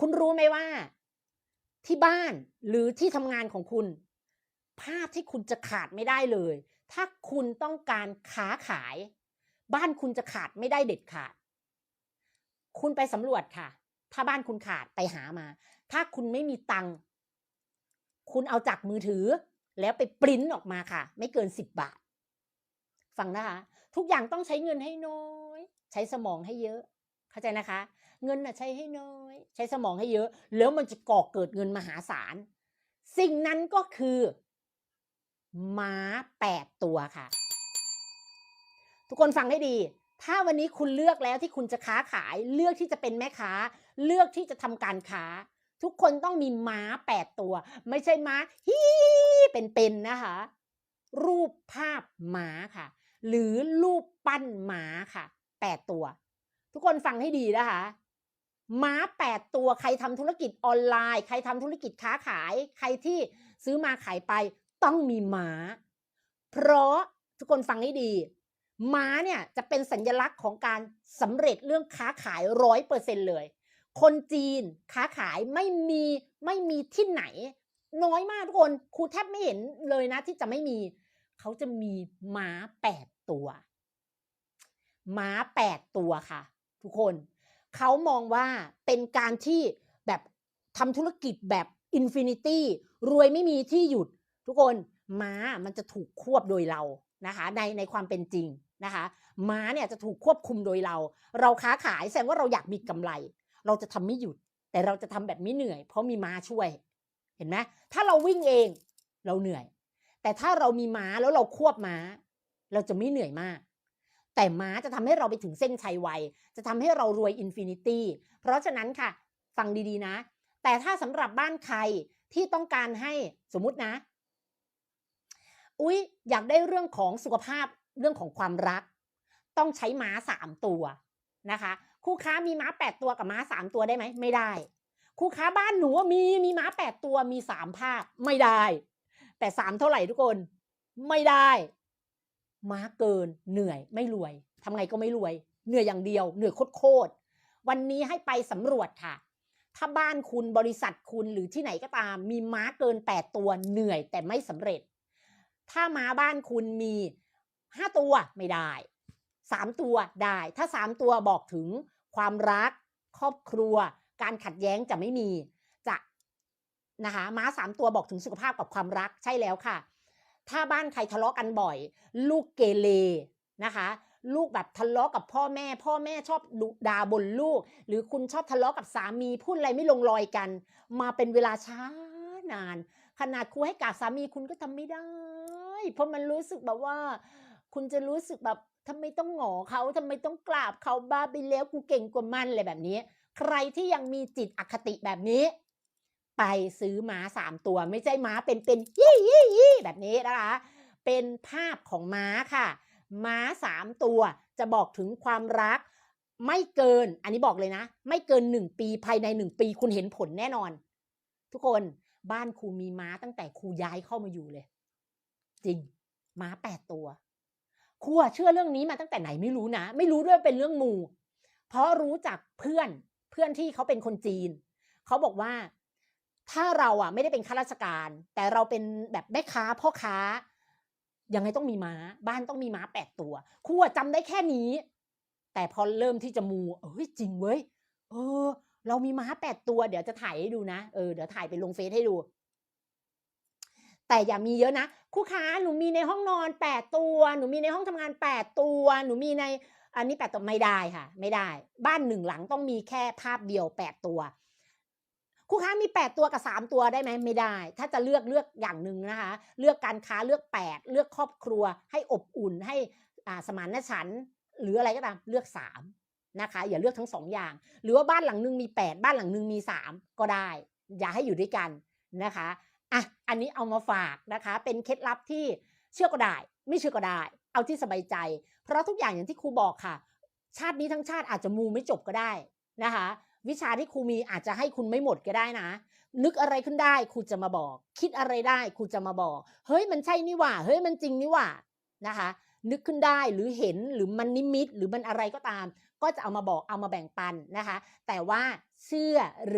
คุณรู้ไหมว่า ที่บ้านหรือที่ทำงานของคุณ ภาพที่คุณจะขาดไม่ได้เลย ถ้าคุณต้องการค้าขาย บ้านคุณจะขาดไม่ได้เด็ดขาด คุณไปสำรวจค่ะ ถ้าบ้านคุณขาดไปหามา ถ้าคุณไม่มีตังค์คุณเอาจากมือถือ แล้วไปปริ้นออกมาค่ะ ไม่เกินสิบบาท ฟังนะคะ ทุกอย่างต้องใช้เงินให้น้อย ใช้สมองให้เยอะ เข้าใจนะคะ เงินน่ะใช้ให้น้อย ใช้สมองให้เยอะ แล้วมันจะก่อเกิดเงินมหาศาล สิ่งนั้นก็คือ ม้าแปดตัวค่ะ ทุกคนฟังให้ดี ถ้าวันนี้คุณเลือกแล้วที่คุณจะค้าขาย เลือกที่จะเป็นแม่ค้า เลือกที่จะทำการค้า ทุกคนต้องมีม้าแปดตัว ไม่ใช่ม้าฮีเป็นๆนะคะ รูปภาพม้าค่ะ หรือรูปปั้นม้าค่ะแปดตัว ทุกคนฟังให้ดีนะคะ ม้าแปดตัวใครทำธุรกิจออนไลน์ ใครทำธุรกิจค้าขาย ใครที่ซื้อมาขายไปต้องมีม้า เพราะทุกคนฟังให้ดี ม้าเนี่ยจะเป็นสัญลักษณ์ของการสำเร็จเรื่องค้าขายร้อยเปอร์เซ็นเลย คนจีนค้าขายไม่มีไม่มีที่ไหน น้อยมากทุกคนครูแทบไม่เห็นเลยนะที่จะไม่มี เขาจะมีม้าแปดตัว ม้าแปดตัวค่ะ ทุกคนเขามองว่าเป็นการที่แบบทำธุรกิจแบบอินฟินิตี้รวยไม่มีที่หยุด ทุกคนม้ามันจะถูกควบโดยเรานะคะในในความเป็นจริงนะคะม้าเนี่ยจะถูกควบคุมโดยเรา เราค้าขายแสดงว่าเราอยากมีกำไร เราจะทำไม่หยุด แต่เราจะทำแบบไม่เหนื่อย เพราะมีม้าช่วย เห็นไหมถ้าเราวิ่งเองเราเหนื่อย แต่ถ้าเรามีม้าแล้วเราควบม้า เราจะไม่เหนื่อยมาก แต่ม้าจะทำให้เราไปถึงเส้นชัยไว จะทำให้เรารวยอินฟินิตี้ เพราะฉะนั้นค่ะ ฟังดีๆนะ แต่ถ้าสำหรับบ้านใครที่ต้องการให้สมมุตินะ อุ๊ย อยากได้เรื่องของสุขภาพเรื่องของความรัก ต้องใช้ม้าสามตัวนะคะ คู่ค้ามีม้าแปดตัวกับม้าสามตัวได้ไหมไม่ได้ คู่ค้าบ้านหนูมีมีม้าแปดตัวมีสามภาคไม่ได้ แต่สามเท่าไหร่ทุกคน ไม่ได้ ม้าเกิน เหนื่อยไม่รวยทำไงก็ไม่รวย เหนื่อยอย่างเดียว เหนื่อยโคตรวันนี้ให้ไปสำรวจค่ะ ถ้าบ้านคุณบริษัทคุณหรือที่ไหนก็ตาม มีม้าเกินแปดตัวเหนื่อยแต่ไม่สำเร็จ ถ้าม้าบ้านคุณมีห้าตัวไม่ได้สามตัวได้ ถ้าสามตัวบอกถึงความรัก ครอบครัว การขัดแย้งจะไม่มีจะนะคะม้าสามตัวบอกถึงสุขภาพกับความรักใช่แล้วค่ะ ถ้าบ้านใครทะเลาะกันบ่อย ลูกเกเรนะคะลูกแบบทะเลาะกับพ่อแม่ พ่อแม่ชอบดุด่าบนลูก หรือคุณชอบทะเลาะกับสามีพูดอะไรไม่ลงรอยกัน มาเป็นเวลาช้านาน ขนาดครูให้กราบสามีคุณก็ทำไม่ได้ เพราะมันรู้สึกแบบว่า คุณจะรู้สึกแบบทำไมต้องหงอเขาทำไมต้องกราบเขาบ้าไปแล้วกูเก่งกว่ามันอะไรแบบนี้ ใครที่ยังมีจิตอคติแบบนี้ ไปซื้อม้าสามตัว ไม่ใช่ม้าเป็นเป็นยี่ยี่ยี่แบบนี้นะคะ เป็นภาพของม้าค่ะ ม้าสามตัวจะบอกถึงความรัก ไม่เกิน อันนี้บอกเลยนะ ไม่เกินหนึ่งปีภายในหนึ่งปีคุณเห็นผลแน่นอน ทุกคนบ้านครูมีม้าตั้งแต่ครูย้ายเข้ามาอยู่เลย จริง ม้าแปดตัวครูเชื่อเรื่องนี้มาตั้งแต่ไหนไม่รู้นะ ไม่รู้ด้วยเป็นเรื่องมู เพราะรู้จากเพื่อนเพื่อนที่เขาเป็นคนจีน เขาบอกว่า ถ้าเราอะไม่ได้เป็นข้าราชการ แต่เราเป็นแบบแม่ค้าพ่อค้า ยังไงต้องมีม้า บ้านต้องมีม้าแปดตัวครูอะจำได้แค่นี้ แต่พอเริ่มที่จะมูเอ้ยจริงเว้ยเออ เรามีม้าแปดตัวเดี๋ยวจะถ่ายให้ดูนะเออเดี๋ยวถ่ายไปลงเฟซให้ดู แต่อย่ามีเยอะนะครูค้าหนูมีในห้องนอนแปดตัว หนูมีในห้องทำงานแปดตัว หนูมีในอันนี้แปดตัวไม่ได้ค่ะ ไม่ได้ บ้านหนึ่งหลังต้องมีแค่ภาพเดียวแปดตัว ครูค้ามีแปดตัวกับสามตัวได้ไหมไม่ได้ ถ้าจะเลือกเลือกอย่างหนึ่งนะคะ เลือกการค้าเลือกแปดเลือกครอบครัว ให้อบอุ่นให้สมานฉันหรืออะไรก็ตามเลือกสามนะคะ อย่าเลือกทั้งสองอย่าง หรือว่าบ้านหลังหนึ่งมีแปดบ้านหลังหนึ่งมีสามก็ได้ อย่าให้อยู่ด้วยกันนะคะอะอันนี้เอามาฝากนะคะ เป็นเคล็ดลับที่เชื่อก็ได้ ไม่เชื่อก็ได้ เอาที่สบายใจ เพราะทุกอย่างอย่างที่ครูบอกค่ะ ชาตินี้ทั้งชาติอาจจะมูไม่จบก็ได้นะคะ วิชาที่ครูมีอาจจะให้คุณไม่หมดก็ได้นะ นึกอะไรขึ้นได้ครูจะมาบอก คิดอะไรได้ครูจะมาบอก เฮ้ยมันใช่นี่หว่า เฮ้ยมันจริงนี่หว่านะคะ นึกขึ้นได้หรือเห็นหรือมันนิมิตหรือมันอะไรก็ตาม ก็จะเอามาบอกเอามาแบ่งปันนะคะ แต่ว่าเชื่อหรือ